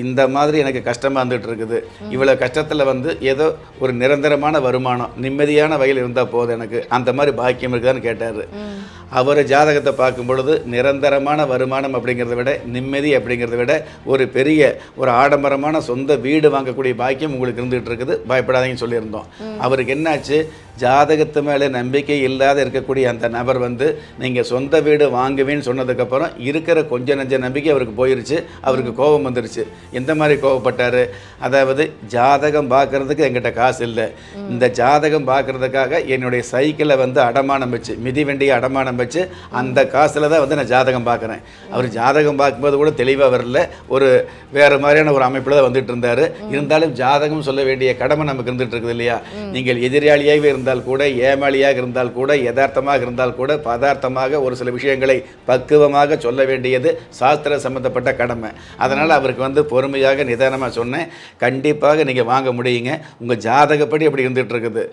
இந்த மாதிரி எனக்கு கஷ்டமாக இருந்துகிட்டு இருக்குது. இவ்வளோ கஷ்டத்தில் வந்து ஏதோ ஒரு நிரந்தரமான வருமானம் நிம்மதியான வகையில் இருந்தால் போதும் எனக்கு. அந்த மாதிரி பாக்கியம் இருக்குதான்னு கேட்டார். அவர் ஜாதகத்தை பார்க்கும் பொழுது நிரந்தரமான வருமானம் அப்படிங்கிறத விட நிம்மதி அப்படிங்கிறத விட ஒரு பெரிய ஒரு ஆடம்பரமான சொந்த வீடு வாங்கக்கூடிய பாக்கியம் உங்களுக்கு இருந்துகிட்டு இருக்குது. பயப்படாதீங்கன்னு சொல்லியிருந்தோம். அவருக்கு என்னாச்சு? ஜாதகத்து மேலே நம்பிக்கை இல்லாத இருக்கக்கூடிய அந்த நபர் வந்து நீங்கள் சொந்த வீடு வாங்குவேன்னு சொன்னதுக்கப்புறம் இருக்கிற கொஞ்ச நஞ்ச நம்பிக்கை அவருக்கு போயிருச்சு அவருக்கு கோபம் வந்துருச்சு. எந்த மாதிரி கோவப்பட்டார் அதாவது ஜாதகம் பார்க்குறதுக்கு எங்கிட்ட காசு இல்லை. இந்த ஜாதகம் பார்க்கறதுக்காக என்னுடைய சைக்கிளை வந்து அடமானம் வச்சு மிதிவண்டியை அடமானம் வச்சு அந்த காசில் தான் வந்து நான் ஜாதகம் பார்க்குறேன். அவர் ஜாதகம் பார்க்கும்போது கூட தெளிவாக வரல. ஒரு வேறு மாதிரியான ஒரு அமைப்பில் தான் வந்துட்டு இருந்தார். இருந்தாலும் ஜாதகம் சொல்ல வேண்டிய கடமை நமக்கு இருந்துகிட்டு இருக்குது இல்லையா? நீங்கள் எதிராளியாகவே இருந்தால் கூட ஏமாளியாக இருந்தால் கூட யதார்த்தமாக இருந்தால் கூட பதார்த்தமாக ஒரு சில விஷயங்களை பக்குவமாக சொல்ல வேண்டியது சாஸ்திர சம்பந்தப்பட்ட கடமை. அதனால் அவருக்கு வந்து பொறுமையாக நிதானமாக சொன்னேன். கண்டிப்பாக நீங்கள் வாங்க முடியுங்க. உங்கள் ஜாதகப்படி அப்படி இருந்துகிட்டு இருக்குது.